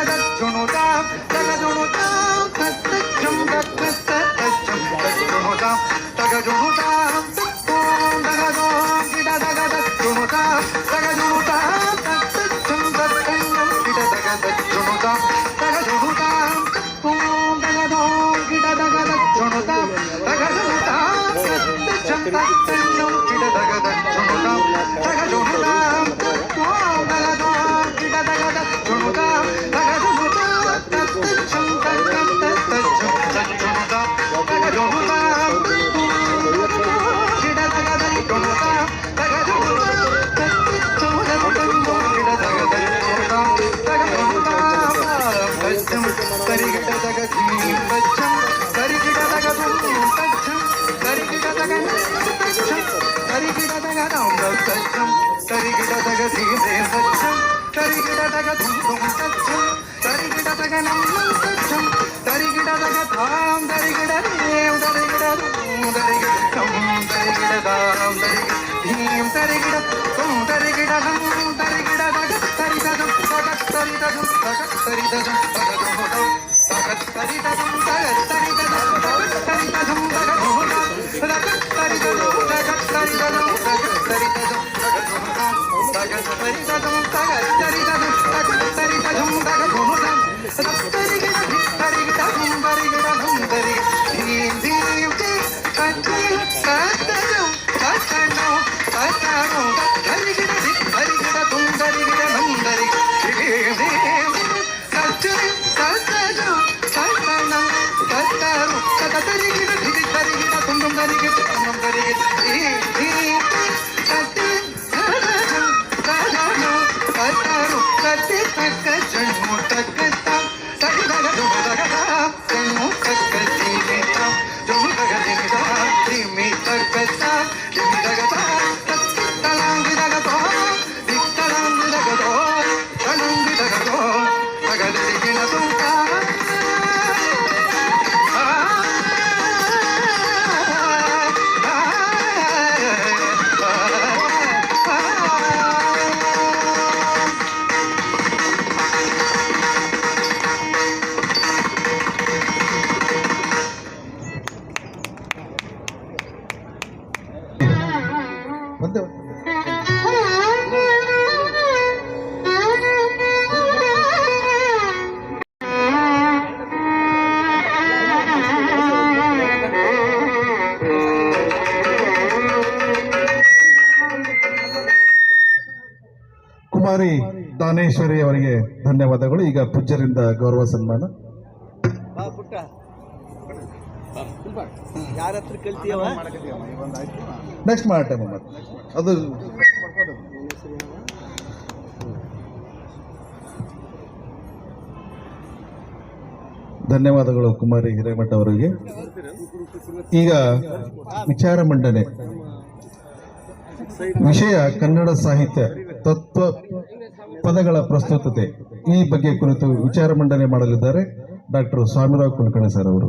Taga తగ సీసే సత్యం తరిగిడ తగ ధూమ్ సత్యం తరిగిడ తగ నమ్మం సత్యం తరిగిడ తగ ధాం తరిగిడ రేం తరిగిడ ధూమ్ తరిగిడ కం తరిగిడ దాం తరిగిడ ధీం తరిగిడ తుం తరిగిడ హం తరిగిడ తగ తరిదగం తగ తరిదగం తగ తరిదగం తగ తగ తరిదగం తగ తరిదగం తగ తరిదగం తగ తగ తరిదగం తగ తరిదగం తగ తరిదగం Thank. ಕುಮಾರಿ ದಾನೇಶ್ವರಿ ಅವರಿಗೆ ಧನ್ಯವಾದಗಳು. ಈಗ ಪೂಜ್ಯರಿಂದ ಗೌರವ ಸನ್ಮಾನ. ನೆಕ್ಸ್ಟ್ ಮಾಡಟ್ಟೆ ಅದು ಧನ್ಯವಾದಗಳು ಕುಮಾರಿ ಹಿರೇಮಠ ಅವರಿಗೆ. ಈಗ ವಿಚಾರ ಮಂಡನೆ. ವಿಷಯ ಕನ್ನಡ ಸಾಹಿತ್ಯ. ತತ್ವ ಪದಗಳ ಪ್ರಸ್ತುತತೆ ಈ ಬಗ್ಗೆ ಕುರಿತು ವಿಚಾರ ಮಂಡನೆ ಮಾಡಲಿದ್ದಾರೆ. ಡಾಕ್ಟರ್ ಸ್ವಾಮಿರಾವ್ ಕುಲಕರ್ಣಿ ಸರ್ ಅವರು.